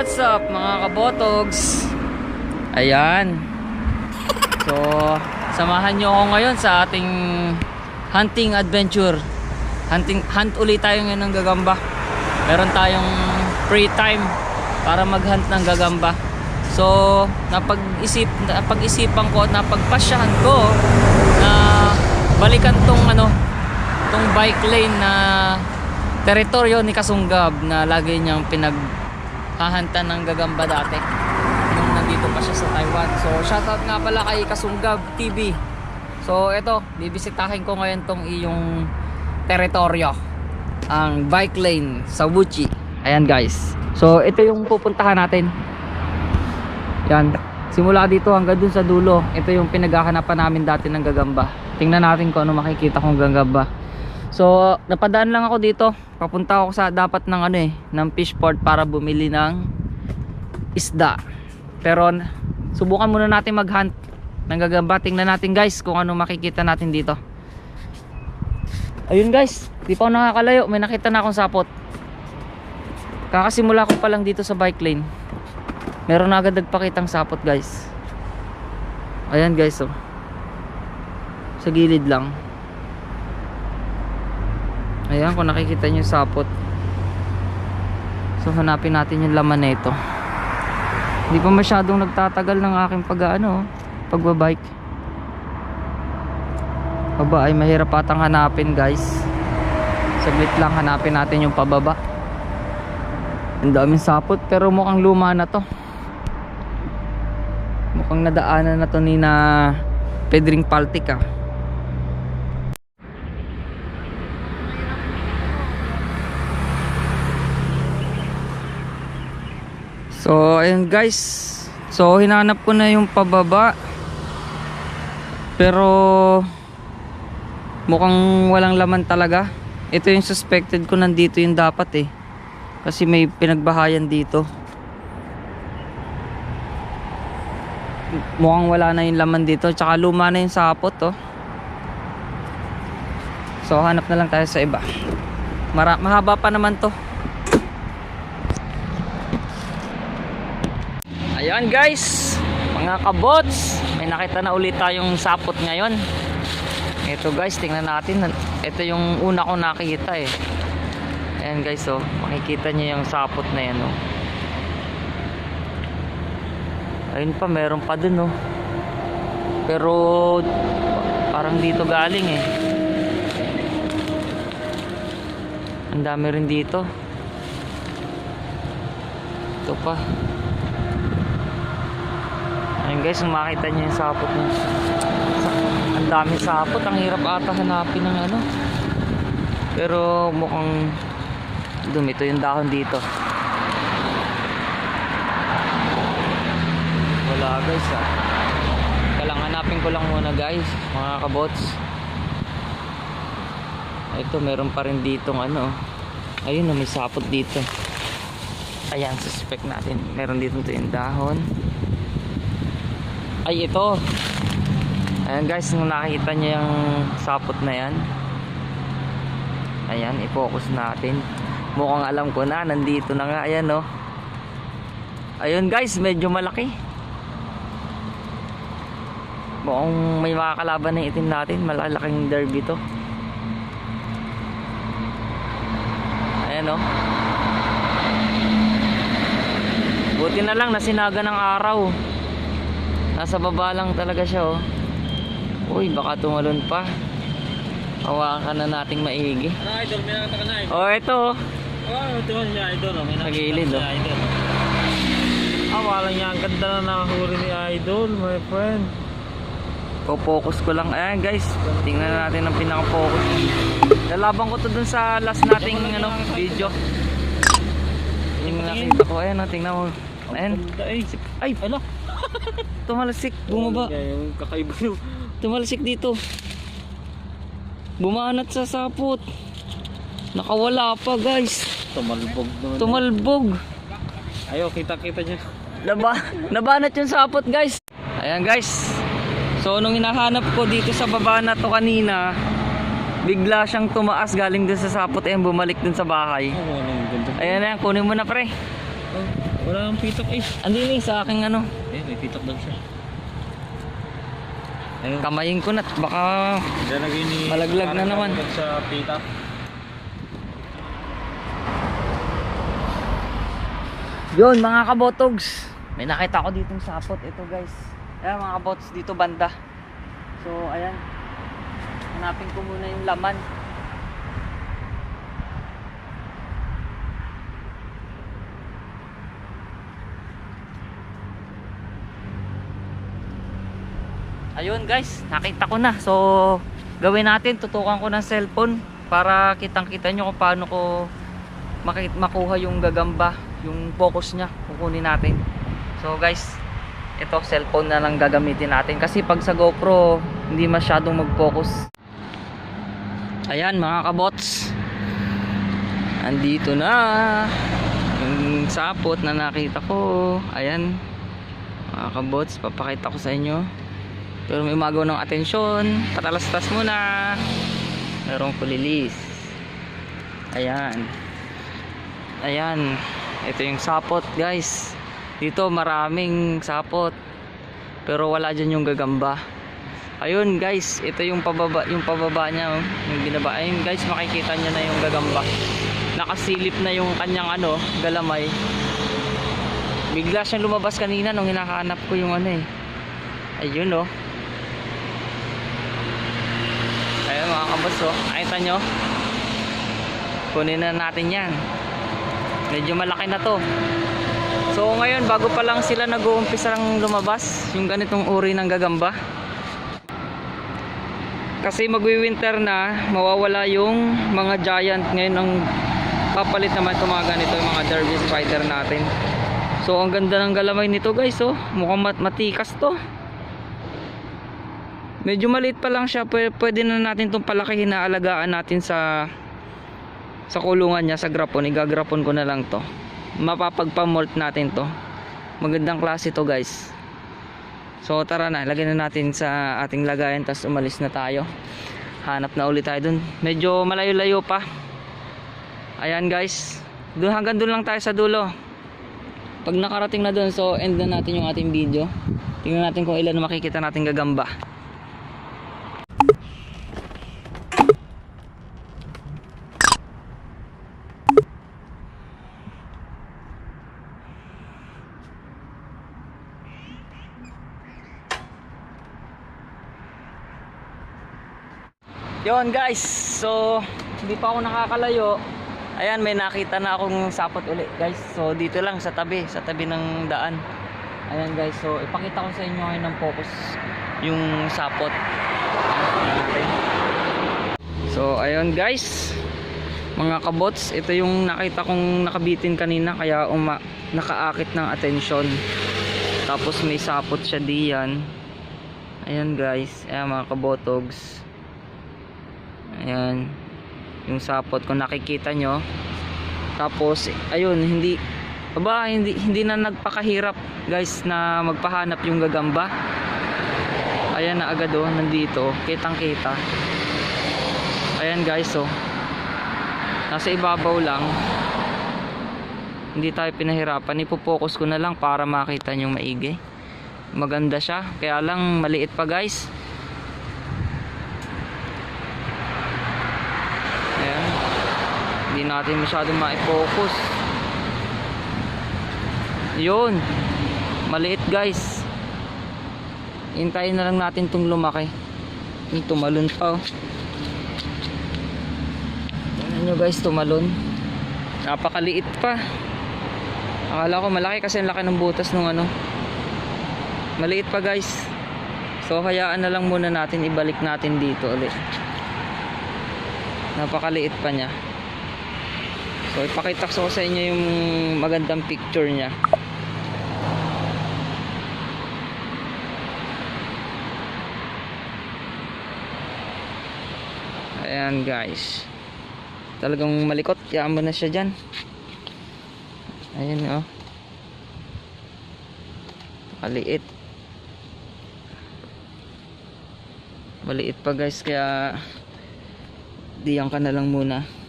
What's up mga kabotogs? Ayan. So, samahan nyo ako ngayon sa ating hunting adventure. Hunting, hunt ulit tayo ngayon ng gagamba. Meron tayong free time para mag-hunt ng gagamba. So, napag-isip, napag-isipan ko at napagpasyahan ko na balikan tong ano, tong bike lane na teritoryo ni Kasunggab na lagi niyang pinaghahantan ng gagamba dati nung nandito pa siya sa Taiwan. So shoutout nga pala kay Kasunggab TV. So ito, bibisitahin ko ngayon tong iyong teritoryo. Ang bike lane sa Wuchi. Ayan guys. So ito yung pupuntahan natin. Yan. Simula dito hanggang dun sa dulo. Ito yung pinaghahanapan namin dati ng gagamba. Tingnan natin kung ano makikita kong gagamba. So, napadaan lang ako dito. Papunta ako sa dapat ng ano eh, ng fish port para bumili ng isda. Pero subukan muna natin mag-hunt ng gagamba. Tingnan natin guys kung ano makikita natin dito. Ayun guys, di pa ako nakakalayo. May nakita na akong sapot. Kakasimula ko pa lang dito sa bike lane. Meron na agad nagpakitang sapot guys. Ayan guys oh. Sa gilid lang. Ayan, kung nakikita nyo yung sapot. So, hanapin natin yung laman na ito. Hindi pa masyadong nagtatagal ng aking pag, ano, pagbabike. Aba, ay mahirap atang hanapin, guys. Saglit lang hanapin natin yung pababa. Ang daming sapot, pero mukhang luma na to. Mukhang nadaanan na to ni na Pedring Paltic, ah. So, ayun guys. So, hinanap ko na yung pababa. Pero mukhang walang laman talaga. Ito yung suspected ko nandito yung dapat eh. Kasi may pinagbahayan dito. Mukhang wala na yung laman dito. Tsaka luma na yung sapot oh. So, hanap na lang tayo sa iba. Mara mahaba pa naman to. Ayan guys, mga kabots, may nakita na ulit tayong sapot ngayon. Ito guys, tingnan natin. Ito yung una ko nakita eh. Ayan guys, oh, makikita niyo yung sapot na yan oh. Ayun pa, meron pa dun oh. Pero parang dito galing eh. Ang dami rin dito. Ito pa. Ayun guys, makita nyo yung sapot niya. Ang dami sapot, ang hirap ata hanapin ng ano. Pero mukhang dumito yung dahon dito. Wala guys ah. Kailangan hanapin ko lang muna guys, mga kabots. Ito, meron pa rin ditong ano. Ayun, oh, may sapot dito. Ayan, suspect natin. Meron dito yung dahon ay ito. Ayan guys kung nakita nyo yung sapot na yan. Ayan i-focus natin. Mukhang alam ko na nandito na nga ayan no ayun guys medyo malaki. Mukhang may makakalaban na itim natin. Malalaking derby to. Ayan no buti na lang nasinaga ng araw Nasa baba lang talaga siya oh. Uy, baka tumalon pa. Hawakan na nating maigi. Ano idol, may nakita ka na idol. Oh, ito oh. Oh, tingnan niya idol. Oh. May nakita gilid, siya, oh. idol. Ah, wala niya. Ang ganda na nakahuli ni idol, my friend. Po-focus ko lang. Ayan guys, tingnan natin ang pinaka-focus. Lalaban ko to dun sa last nating ano, video. Yung nakita ko, ayan oh, tingnan mo. Ayan. Ay, Ano? tumalasik, bumaba. Yung kakaiba yung Tumalasik dito. Bumanat sa sapot. Nakawala pa guys. tumalbog naman. Tumalbog. Ayaw, kita-kita niya. Naba, nabanat yung sapot guys. Ayan guys. So nung hinahanap ko dito sa baba na to kanina, bigla siyang tumaas galing dun sa sapot. Ayan, bumalik dun sa bahay. Ayan na, kunin mo na pre. Wala nang pitok eh. Andini sa aking ano. Pitok daw siya. Ayun. Kamayin ko na. Baka Lalagay ni... Malaglag na naman. sa pita. Yun mga kabotogs. May nakita ko ditong sapot. Ito guys. Ayan mga kabotogs dito banda. So ayan. Hanapin ko muna yung laman. Ayun guys, nakita ko na. So gawin natin, tutukan ko ng cellphone para kitang-kita nyo kung paano ko makuha yung gagamba, yung focus niya, kukunin natin. So guys, ito cellphone na lang gagamitin natin kasi pag sa GoPro hindi masyadong mag-focus. Ayan mga kabots. Andito na yung sapot na nakita ko. Ayan. Mga kabots, papakita ko sa inyo. Pero may magaw ng atensyon. Patalastas muna. Merong kulilis. Ayan. Ayan. Ito yung sapot, guys. Dito maraming sapot. Pero wala dyan yung gagamba. Ayun, guys. Ito yung pababa, yung pababa niya, oh. yung binaba. Ayun, guys, makikita niyo na yung gagamba. Nakasilip na yung kanyang ano, galamay. Bigla siyang lumabas kanina nung hinahanap ko yung ano eh. Ayun, oh. Kabos, oh. Nakita nyo? Kunin na natin yan. Medyo malaki na to. So ngayon bago pa lang sila nag-uumpisa ng lumabas yung ganitong uri ng gagamba. Kasi magwi-winter na, mawawala yung mga giant ngayon ang papalit naman itong mga ganito yung mga derby spider natin. So ang ganda ng galamay nito guys oh. Mukhang mat matikas to. Medyo maliit pa lang siya, pwede, na natin itong palakihin na alagaan natin sa sa kulungan niya sa grapon. Igagrapon ko na lang to. Mapapagpamolt natin to. Magandang klase to guys. So tara na. Lagyan na natin sa ating lagayan tapos umalis na tayo. Hanap na ulit tayo dun. Medyo malayo layo pa. Ayan guys. Dun, hanggang dun lang tayo sa dulo. Pag nakarating na dun so end na natin yung ating video. Tingnan natin kung ilan makikita natin gagamba Yon guys, so hindi pa ako nakakalayo. Ayan, may nakita na akong sapot uli guys. So dito lang sa tabi, sa tabi ng daan. Ayan guys, so ipakita ko sa inyo ngayon ng focus yung sapot. So ayun guys, mga kabots, ito yung nakita kong nakabitin kanina kaya uma nakaakit ng atensyon. Tapos may sapot siya diyan. Ayan guys, ayan mga kabotogs. Ayan. Yung sapot kung nakikita nyo. Tapos, ayun, hindi Aba, hindi, hindi na nagpakahirap guys na magpahanap yung gagamba. Ayan na agad oh, nandito. Kitang kita. Ayan guys oh. Nasa ibabaw lang. Hindi tayo pinahirapan. Ipopokus ko na lang para makita nyo maigi. Maganda siya. Kaya lang maliit pa guys. Ayan. Hindi natin masyadong ma-focus. Yun. Maliit guys. Hintayin na lang natin itong lumaki. Yung tumalon pa oh. Nyo guys, tumalon. Napakaliit pa. Akala ko malaki kasi ang laki ng butas nung ano. Maliit pa guys. So hayaan na lang muna natin ibalik natin dito ulit. Napakaliit pa niya. So ipakita ko sa inyo yung magandang picture niya. Ayan guys. Talagang malikot. Yaan mo na siya dyan. Ayan oh. Maliit. Maliit pa guys kaya diyan ka na lang muna.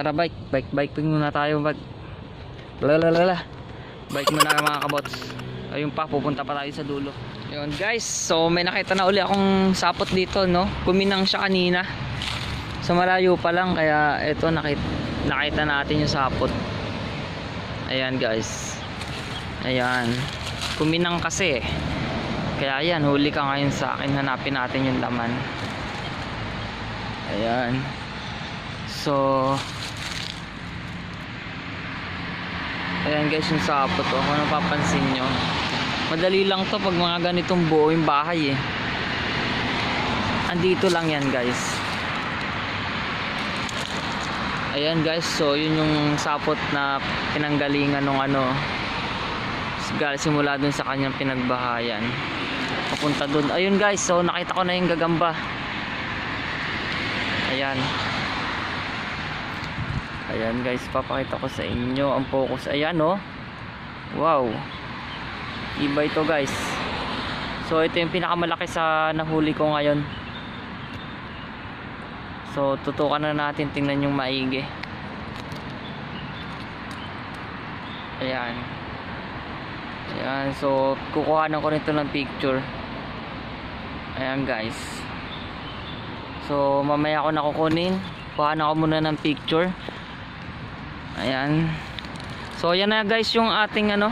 Tara bike, bike, bike muna tayo. Bike. Lalalala. Bike muna mga kabots. Ayun pa, pupunta pa tayo sa dulo. Yun guys, so may nakita na uli akong sapot dito, no? Kuminang siya kanina. Sa malayo pa lang, kaya eto nakita, nakita natin yung sapot. Ayan guys. Ayan. Kuminang kasi eh. Kaya ayan, huli ka ngayon sa akin. Hanapin natin yung laman. Ayan. So, ayan guys yung sapot ko. Kung napapansin nyo. Madali lang to pag mga ganitong buo yung bahay eh. Andito lang yan guys. Ayan guys, so yun yung sapot na pinanggalingan ng ano simula dun sa kanyang pinagbahayan papunta dun ayun guys so nakita ko na yung gagamba ayan ayan guys papakita ko sa inyo ang focus ayan oh wow iba ito guys so ito yung pinakamalaki sa nahuli ko ngayon so tutukan na natin tingnan yung maigi ayan Ayan, so kukuhanan ko nito ng picture. Ayan guys. So mamaya ko na kukunin. Kuhanan ko muna ng picture. Ayan. So ayan na guys yung ating ano.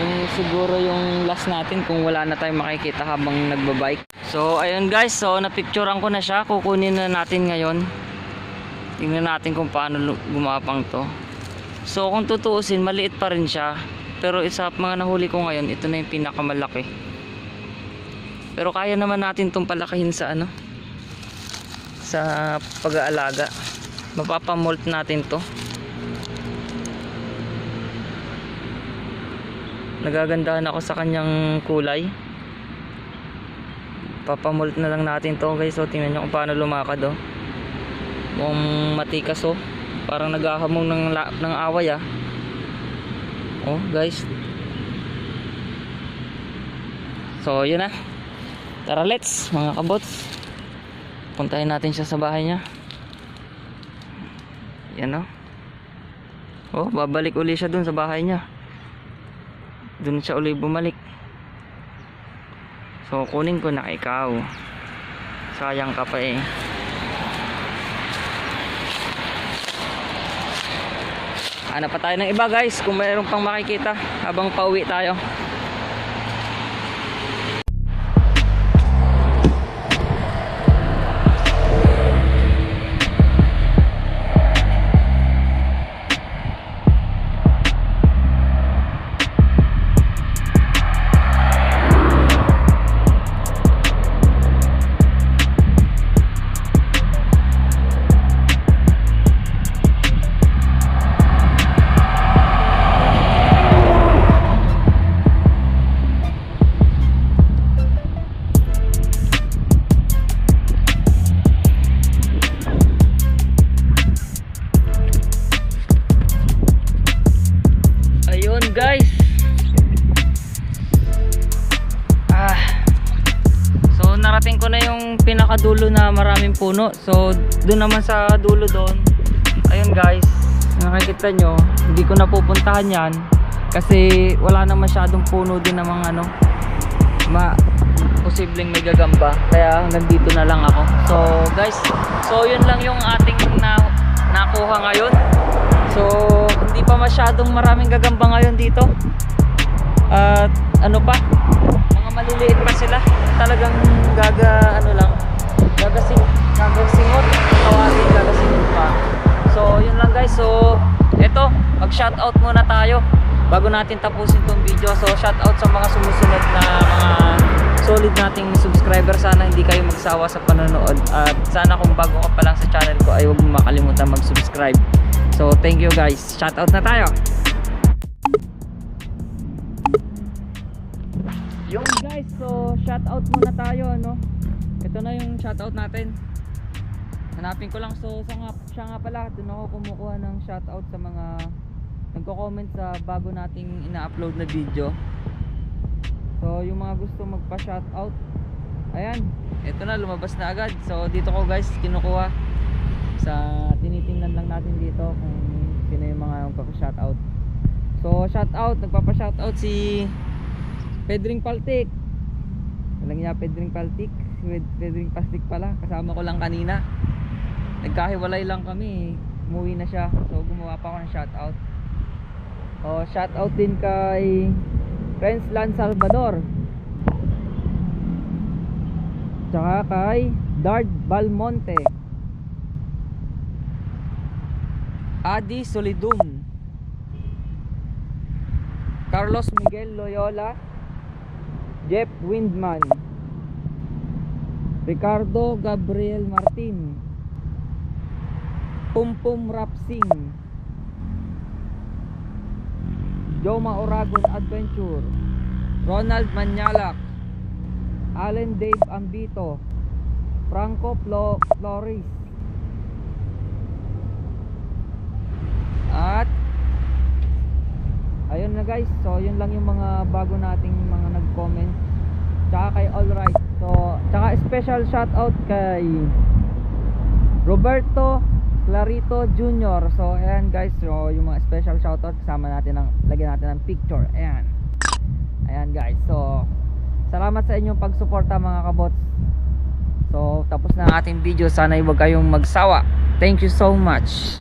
Yung siguro yung last natin kung wala na tayong makikita habang nagbabike. So ayun guys, so napicturean ko na siya. Kukunin na natin ngayon. Tingnan natin kung paano gumapang to. So kung tutuusin, maliit pa rin siya. Pero isa mga nahuli ko ngayon, ito na yung pinakamalaki. Pero kaya naman natin itong palakihin sa ano? Sa pag-aalaga. Mapapamolt natin to. Nagagandahan ako sa kanyang kulay. Papamolt na lang natin to guys. So tingnan nyo kung paano lumakad oh. Mukhang matikas oh. Parang naghahamong ng, ng away ah. Oh, guys. So, yun na. Tara, let's, mga kabots. Puntahin natin siya sa bahay niya. Yan oh. Oh, babalik uli siya dun sa bahay niya. Dun siya uli bumalik. So, kunin ko na ikaw. Sayang ka pa eh. Hanap pa tayo ng iba guys kung mayroon pang makikita habang pauwi tayo. Puno. So doon naman sa dulo doon. Ayun guys. Nakikita nyo, hindi ko napupuntahan yan kasi wala na masyadong puno din ng mga ano ma posibleng may gagamba kaya nandito na lang ako so guys so yun lang yung ating na, nakuha ngayon So, hindi pa masyadong maraming gagamba ngayon dito. At ano pa, mga maliliit pa sila. Talagang gaga, ano lang, gagasing, gagasingot. Tawagin, gagasingot pa. So, yun lang guys. So, eto, mag-shoutout muna tayo bago natin tapusin tong video. So, shoutout sa mga sumusunod na mga solid nating subscriber. Sana hindi kayo magsawa sa panonood. At sana kung bago ka pa lang sa channel ko ay huwag mo makalimutan mag-subscribe. So, thank you guys. Shoutout na tayo. Yung guys, so shoutout muna tayo, ano. Ito na yung shoutout natin. Hanapin ko lang so sa nga, siya nga pala doon ako kumukuha ng shoutout sa mga nagko-comment sa bago nating ina-upload na video. So yung mga gusto magpa-shoutout, ayan, ito na lumabas na agad. So dito ko guys kinukuha. sa tinitingnan lang natin dito kung sino yung mga magpapa-shoutout. So, shoutout, nagpapa-shoutout si Pedring Paltik. Walang niya Pedring Paltik, with Pedring Pastik pala. Kasama ko lang kanina. Nagkahiwalay lang kami. Umuwi na siya. So, gumawa pa ako ng shoutout. Oh, shoutout din kay Friends Lan Salvador. Tsaka kay Dard Balmonte. Adi Solidum. Carlos Miguel Loyola. Jeff Windman. Ricardo Gabriel Martin. Pumpum Rapsing. Joma Oragon Adventure. Ronald Manyalak. Allen Dave Ambito. Franco Flo Flores. At ayun na guys. So yun lang yung mga bago nating mga nag-comment. Tsaka kay Alright. So tsaka special shoutout kay Roberto Clarito Jr. So ayan guys. So yung mga special shoutout kasama natin ng lagyan natin ng picture. Ayan. Ayan guys. So salamat sa inyong pagsuporta mga kabots. So tapos na ating video. Sana huwag kayong magsawa. Thank you so much.